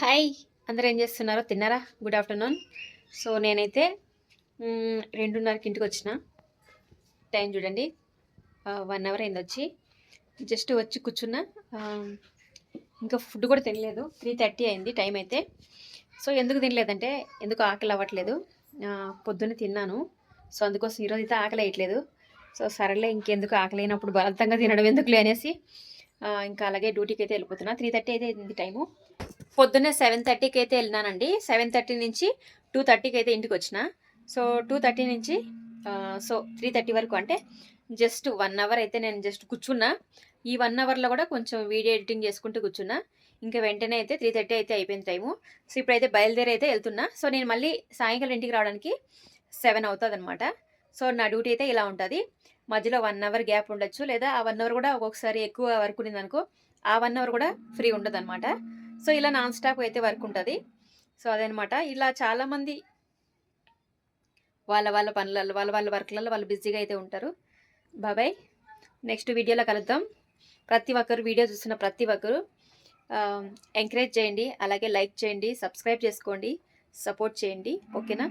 Hi. అందరూ ఏం చేస్తున్నారో? తిన్నారా? Good afternoon. సో నేనైతే రెండున్నరకి ఇంటికి వచ్చిన. టైం చూడండి. వన్ అవర్ అయింది వచ్చి. జస్ట్ వచ్చి కూర్చున్నా. ఇంకా ఫుడ్ కూడా తినలేదు. త్రీ థర్టీ అయింది టైం అయితే. సో ఎందుకు తినలేదంటే ఎందుకు ఆకలి అవ్వట్లేదు. పొద్దున్న పొద్దున్నే తిన్నాను. సో అందుకోసం ఈరోజు అయితే ఆకలి వేయట్లేదు. సో సరేలే ఇంకెందుకు ఆకలి అయినప్పుడు బలవంతంగా తినడం ఎందుకులే అనేసి ఇంకా అలాగే డ్యూటీకి అయితే వెళ్ళిపోతున్నా. త్రీ థర్టీ అయితే అయింది టైము. పొద్దున్నే సెవెన్ థర్టీకి అయితే వెళ్ళినానండి. సెవెన్ థర్టీ నుంచి టూ థర్టీకి అయితే ఇంటికి వచ్చిన సో టూ థర్టీ నుంచి సో త్రీ థర్టీ వరకు అంటే జస్ట్ వన్ అవర్ అయితే నేను జస్ట్ కూర్చున్నా. ఈ వన్ అవర్లో కూడా కొంచెం వీడియో ఎడిటింగ్ చేసుకుంటూ కూర్చున్నా. ఇంకా వెంటనే అయితే త్రీ థర్టీ అయితే అయిపోయింది టైము సో ఇప్పుడైతే బయలుదేరి అయితే వెళ్తున్నా. సో నేను మళ్ళీ సాయంకాలం ఇంటికి రావడానికి సెవెన్ అవుతుంది అనమాట సో నా డ్యూటీ అయితే ఇలా ఉంటుంది. మధ్యలో వన్ అవర్ గ్యాప్ ఉండొచ్చు. లేదా ఆ వన్ అవర్ కూడా ఒక్కొక్కసారి ఎక్కువ వర్క్ ఉంది అనుకో ఆ వన్ అవర్ కూడా ఫ్రీ ఉండదు అనమాట సో ఇలా నాన్ స్టాప్ అయితే వర్క్ ఉంటుంది. సో అదనమాట. ఇలా చాలామంది వాళ్ళ వాళ్ళ పనులలో వాళ్ళ వాళ్ళ వర్క్లలో వాళ్ళు బిజీగా అయితే ఉంటారు. బాబాయ్ నెక్స్ట్ వీడియోలో కలుద్దాం. ప్రతి ఒక్కరు వీడియో చూసిన ప్రతి ఒక్కరు ఎంకరేజ్ చేయండి. అలాగే లైక్ చేయండి సబ్స్క్రైబ్ చేసుకోండి సపోర్ట్ చేయండి. ఓకేనా?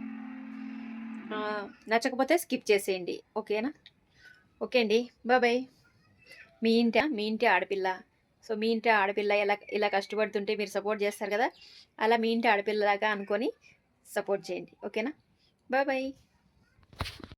నచ్చకపోతే స్కిప్ చేసేయండి. ఓకేనా? ఓకే అండి. బాబాయ్ మీ ఇంటి మీ ఇంటి ఆడపిల్ల. సో మీ ఇంటి ఆడపిల్ల ఇలా ఇలా కష్టపడుతుంటే మీరు సపోర్ట్ చేస్తారు కదా అలా మీ ఇంటి ఆడపిల్లలాగా అనుకొని సపోర్ట్ చేయండి. ఓకేనా? Bye bye.